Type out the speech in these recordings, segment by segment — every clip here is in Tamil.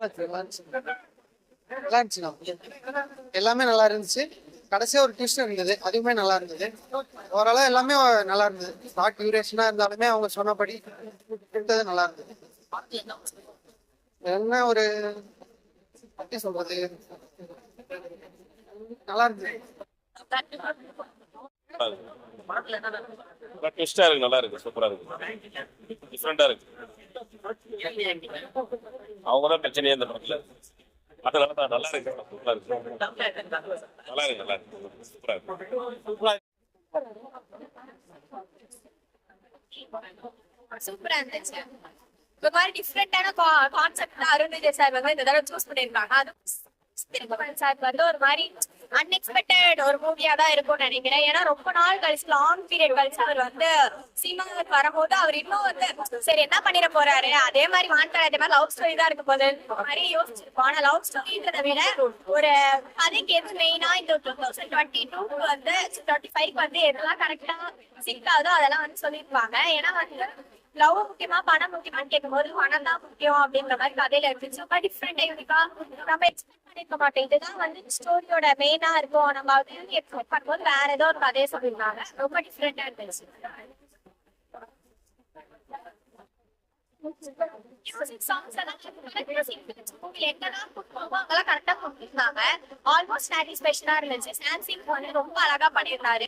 நல்லா இருந்துச்சுண்ணா எல்லாமே நல்லா இருந்துச்சு. கடைசியாக ஒரு டியூஷன் இருந்தது. அதுவுமே நல்லா இருந்தது. ஓரளவு எல்லாமே நல்லா இருந்தது. ஷார்ட் டியூரேஷனாக இருந்தாலுமே அவங்க சொன்னபடி எடுத்தது நல்லா இருந்தது. என்ன ஒரு எப்படி சொல்றது? நல்லா இருந்தது. நல்லா இருக்கு சூப்பரா இருக்கு. டிஃப்ரெண்டா இருக்கு. அவங்க தான் பிரச்சனையே இந்த படத்துல. அதனால தான் நல்லா இருக்கு. சூப்பரா இருக்கு. நல்லா இருக்கு நல்லா இருக்கு. சூப்பரா இருக்கு. சூப்பரா இருந்துச்சு. ஒரு மாதிரி டிஃப்ரெண்டான கான்செப்ட் அருண் விஜய் சார் வந்து இந்த தடவை சூஸ் பண்ணிருக்காங்க அது சார் வந்து ஒரு மாதிரி அன்எக்ஸ்பெக்டட் ஒரு மூவியா தான் இருக்கும்னு நினைக்கிறேன். ஏன்னா ரொம்ப நாள் கழிச்சு லாங் பீரியட் கழிச்சு அவர் வந்து சினிமாவுக்கு வரும்போது அவர் இன்னும் வந்து சரி என்ன பண்ணிட போறாரு? அதே மாதிரி வாண்டா அதே மாதிரி லவ் ஸ்டோரி தான் இருக்க போகுது. மாதிரி யோசிச்சிருப்போம். ஆனா லவ் ஸ்டோரின்றதை விட ஒரு கதைக்கு எது மெயினா இந்த டூ தௌசண்ட் டுவெண்ட்டி டூ வந்து டுவெண்ட்டி ஃபைவ் வந்து எதெல்லாம் கரெக்டா சிக்காதோ ஆகுதோ அதெல்லாம் வந்து சொல்லியிருப்பாங்க. ஏன்னா வந்து லவ் முக்கியமா பணம் முக்கியமான்னு கேட்கும்போது பணம் தான் முக்கியம் அப்படின்ற மாதிரி கதையில இருந்துச்சு. ரொம்ப டிஃப்ரெண்ட் யூனிக்கா நம்ம எக்ஸ்பெக்ட் பண்ணிருக்க மாட்டோம். இதுதான் வந்து ஸ்டோரியோட மெயினா இருக்கும். நம்ம வந்து எக்ஸ்பெக்ட் பண்ணும்போது வேற ஏதோ ஒரு கதையை சொல்லியிருந்தாங்க ரொம்ப டிஃப்ரெண்டா இருந்துச்சு. Music songs எல்லாம் correct கொடுப்பாங்களோ இருந்துச்சு. சாம்சிங் வந்து ரொம்ப அழகா பண்ணியிருந்தாரு.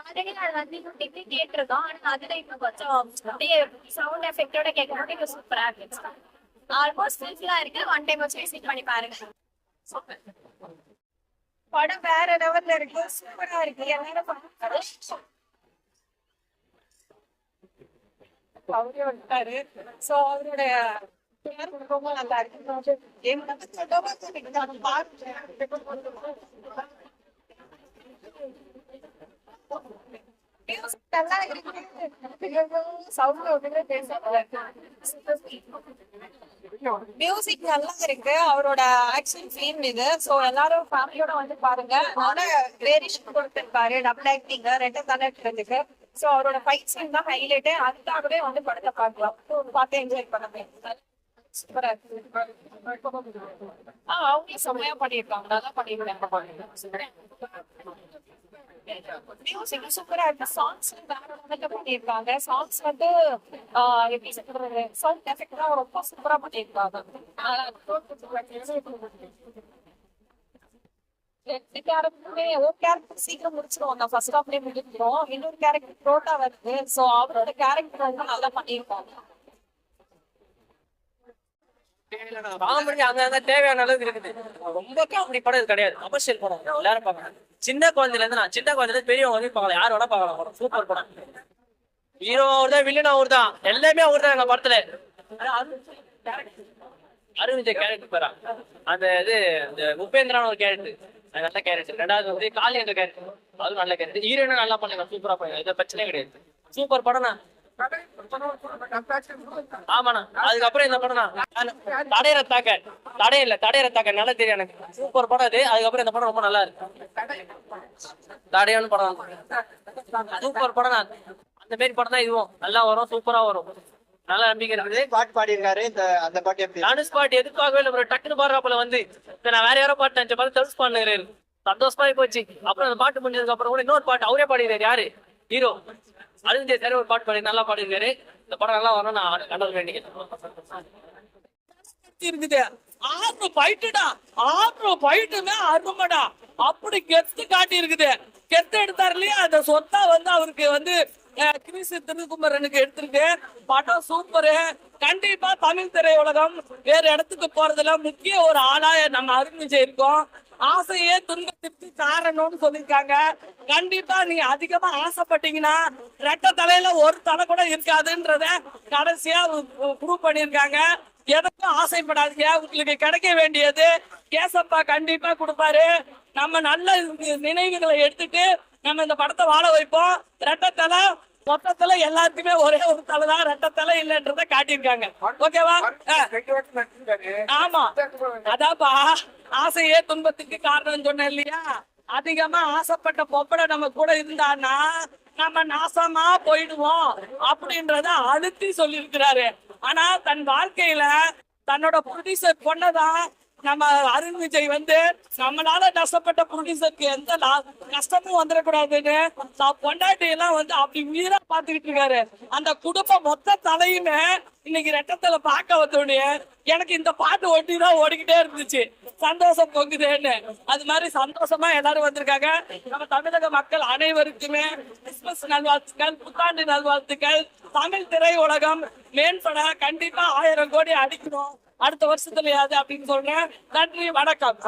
ஆல்ரெடி அது வந்து இன்னும் டிகிரி கேட்டிருக்கோம் ஆனா அதுல இன்னும் கொஞ்சம் அப்படியே சவுண்ட் எஃபெக்டோட கேட்கும்போது இன்னும் சூப்பரா இருந்துச்சு ஆல்மோஸ்ட் ஃபுல்ஃபில்லா இருக்கு. ஒன் டைம் வச்சு விசிட் பண்ணி பாருங்க. சூப்பர் படம் வேற லெவல்ல இருக்கு. சூப்பரா இருக்கு. எல்லாரும் பாருங்க. அவரே வந்துட்டாரு. சோ அவருடைய ரொம்ப நல்லா இருக்கு எங்க சொல்லவா தெரியுது, நான் பார்த்தேன். நல்லா இருக்கு சவுண்ட் ஒண்ணுமே பேசல மியூசிக் நல்லா இருக்கு அவரோட ஆக்ஷன் ஃபிலிம் இது. சோ எல்லாரும் ஃபேமிலியோட வந்து பாருங்க. ஆனா வேரியேஷன் கொடுத்துருப்பாரு. டபுள் ஆக்டிங் ரெண்டு கலெக்டருக்கு சோ அவரோட ஃபைட் சீன் தான் ஹைலைட் அதுக்காகவே வந்து படத்தை பார்க்கலாம். பார்த்து என்ஜாய் பண்ணுங்க. சூப்பரா இருக்கு ஆ அவங்களும் செம்மையா பண்ணியிருக்காங்க நல்லா பண்ணியிருக்காங்க மியூசிக் சூப்பரா இருக்கு சாங்ஸ் வேற லெவல்ல பண்ணியிருக்காங்க சாங்ஸ் வந்து ஆஹ், எப்படி சொல்றது சவுண்ட் எஃபெக்ட் தான் ரொம்ப சூப்பரா பண்ணியிருக்காங்க நல்லா ரெண்டு கேரக்டருமே ஒரு கேரக்டர் சீக்கிரம் முடிச்சிருவாங்க ஃபர்ஸ்ட் ஹாஃப்லயே முடிஞ்சிரும் இன்னொரு கேரக்டர் புரோட்டா வருது சோ அவரோட கேரக்டர் வந்து நல்லா பண்ணியிருக்காங்க காமெடி அங்கங்க தேவையான அளவுக்கு இருக்குது. ரொம்ப காமெடி படம் இது கிடையாது. கமர்ஷியல் படம். எல்லாரும் பார்க்கலாம் சின்ன குழந்தைல இருந்து நான் சின்ன குழந்தைல பெரியவங்க வந்து பார்க்கலாம் யார் வேணா பார்க்கலாம். படம். சூப்பர் படம். ஹீரோ அவர் தான் வில்லன் அவர் தான் எல்லாமே அவர் தான் எங்க படத்துல. அருண் கேரக்டர் பேரா. அந்த இது இந்த உபேந்திரான ஒரு கேரக்டர் நல்ல கேரக்டர் ரெண்டாவது வந்து காளி என்ற கேரக்டர் அதுவும் நல்ல கேரக்டர் ஹீரோனும் நல்லா பண்ணுங்க. சூப்பரா பண்ணுங்க. எந்த பிரச்சனையும் கிடையாது. சூப்பர் படம் நான் ஆமாண்ணா. அதுக்கப்புறம் இந்த படம் தான் தடையற தாக்க. தடை இல்ல தடையற தாக்க. நல்லா தெரியும் எனக்கு. சூப்பர் படம் அது. அதுக்கப்புறம் இந்த படம் ரொம்ப நல்லா இருக்கு. தடையான படம். சூப்பர் படம் அந்த மாதிரி படம் தான் இதுவும். நல்லா வரும் சூப்பரா வரும். நல்ல நம்பிக்கை இருக்குது பாட்டு பாடியிருக்காரு இந்த அந்த பாட்டு எப்படி? டான்ஸ் பாட்டு எதுக்காகவே இல்லை bro. டக்குனு பாடுறாப்புல வந்து. நான் வேற யாரோ பாட்டு நினைச்ச பார்த்து தனுஷ் பண்ணுறாரு சந்தோஷமாயி போச்சு. அப்புறம் அந்த பாட்டு முடிஞ்சதுக்கு அப்புறம் கூட இன்னொரு பாட்டு அவரே பாடிடுறாரு யாரு? ஹீரோ. அருந்தே சார் ஒரு பாட்டு பாடி நல்லா பாடிருக்காரு இந்த படம் நல்லா வரணும் நான் கண்டது வேண்டிக்கிறேன் இருக்குது ஆறு பைட்டுடா ஆறு பைட்டுமே அருமடா. அப்படி கெத்து காட்டி இருக்குது கெத்து எடுத்தார் இல்லையா? அந்த சொத்தா வந்து அவருக்கு வந்து கிரிசு திருக்குமரனுக்கு எடுத்திருக்கு. படம் சூப்பரு கண்டிப்பா தமிழ் திரையுலகம் வேற இடத்துக்கு போறதுல முக்கிய ஒரு ஆளா நம்ம அறிமுகம் செய்யிருக்கோம் இருக்கோம். ஆசையே துன்பத்திற்கு காரணம்னு சொல்லியிருக்காங்க. கண்டிப்பா நீங்க அதிகமா ஆசைப்பட்டீங்கன்னா ரெட்ட தலையில ஒரு தலை கூட இருக்காதுன்றத கடைசியா ப்ரூவ் பண்ணியிருக்காங்க. எதுக்கும் ஆசைப்படாதீங்க. உங்களுக்கு கிடைக்க வேண்டியது கேசப்பா கண்டிப்பா கொடுப்பாரு. நம்ம நல்ல நினைவுகளை எடுத்துட்டு நம்ம இந்த படத்தை வாழ வைப்போம். ரெட்டத்தலை மொத்தத்துல எல்லாத்துக்குமே ஒரே ஒரு தலை தான் ரெட்டத்தலை இல்லைன்றத காட்டியிருக்காங்க. ஓகேவா? ஆமா. அதாப்பா ஆசையே துன்பத்துக்கு காரணம் சொன்னேன் இல்லையா? அதிகமா ஆசைப்பட்ட பொப்பட நம்ம கூட இருந்தான்னா நம்ம நாசமா போயிடுவோம் அப்படின்றத அழுத்தி சொல்லியிருக்கிறாரு. ஆனா தன் வாழ்க்கையில தன்னோட ப்ரொடியூசர் பொண்ணதான் நம்ம அருண் விஜய் வந்து நம்மளால நஷ்டப்பட்ட ப்ரொடியூசருக்கு எந்த நஷ்டமும் வந்துடக்கூடாதுன்னு தான் பொண்டாட்டி எல்லாம் வந்து அப்படி உயிரா பாத்துக்கிட்டு இருக்காரு. அந்த குடும்பம் மொத்த தலையுமே இன்னைக்கு ரெட்டத்துல பார்க்க வந்தோடனே எனக்கு இந்த பாட்டு ஒட்டிதான் ஓடிக்கிட்டே இருந்துச்சு. சந்தோஷம் பொங்குதேன்னு. அது மாதிரி சந்தோஷமா எல்லாரும் வந்திருக்காங்க. நம்ம தமிழக மக்கள் அனைவருக்குமே கிறிஸ்துமஸ் நல்வாழ்த்துக்கள் புத்தாண்டு நல்வாழ்த்துக்கள். தமிழ் திரை உலகம் மேம்பட கண்டிப்பா ஆயிரம் கோடி அடிக்கணும். அடுத்த வருஷத்துலயாவது அப்படின்னு சொல்றேன். நன்றி வணக்கம்.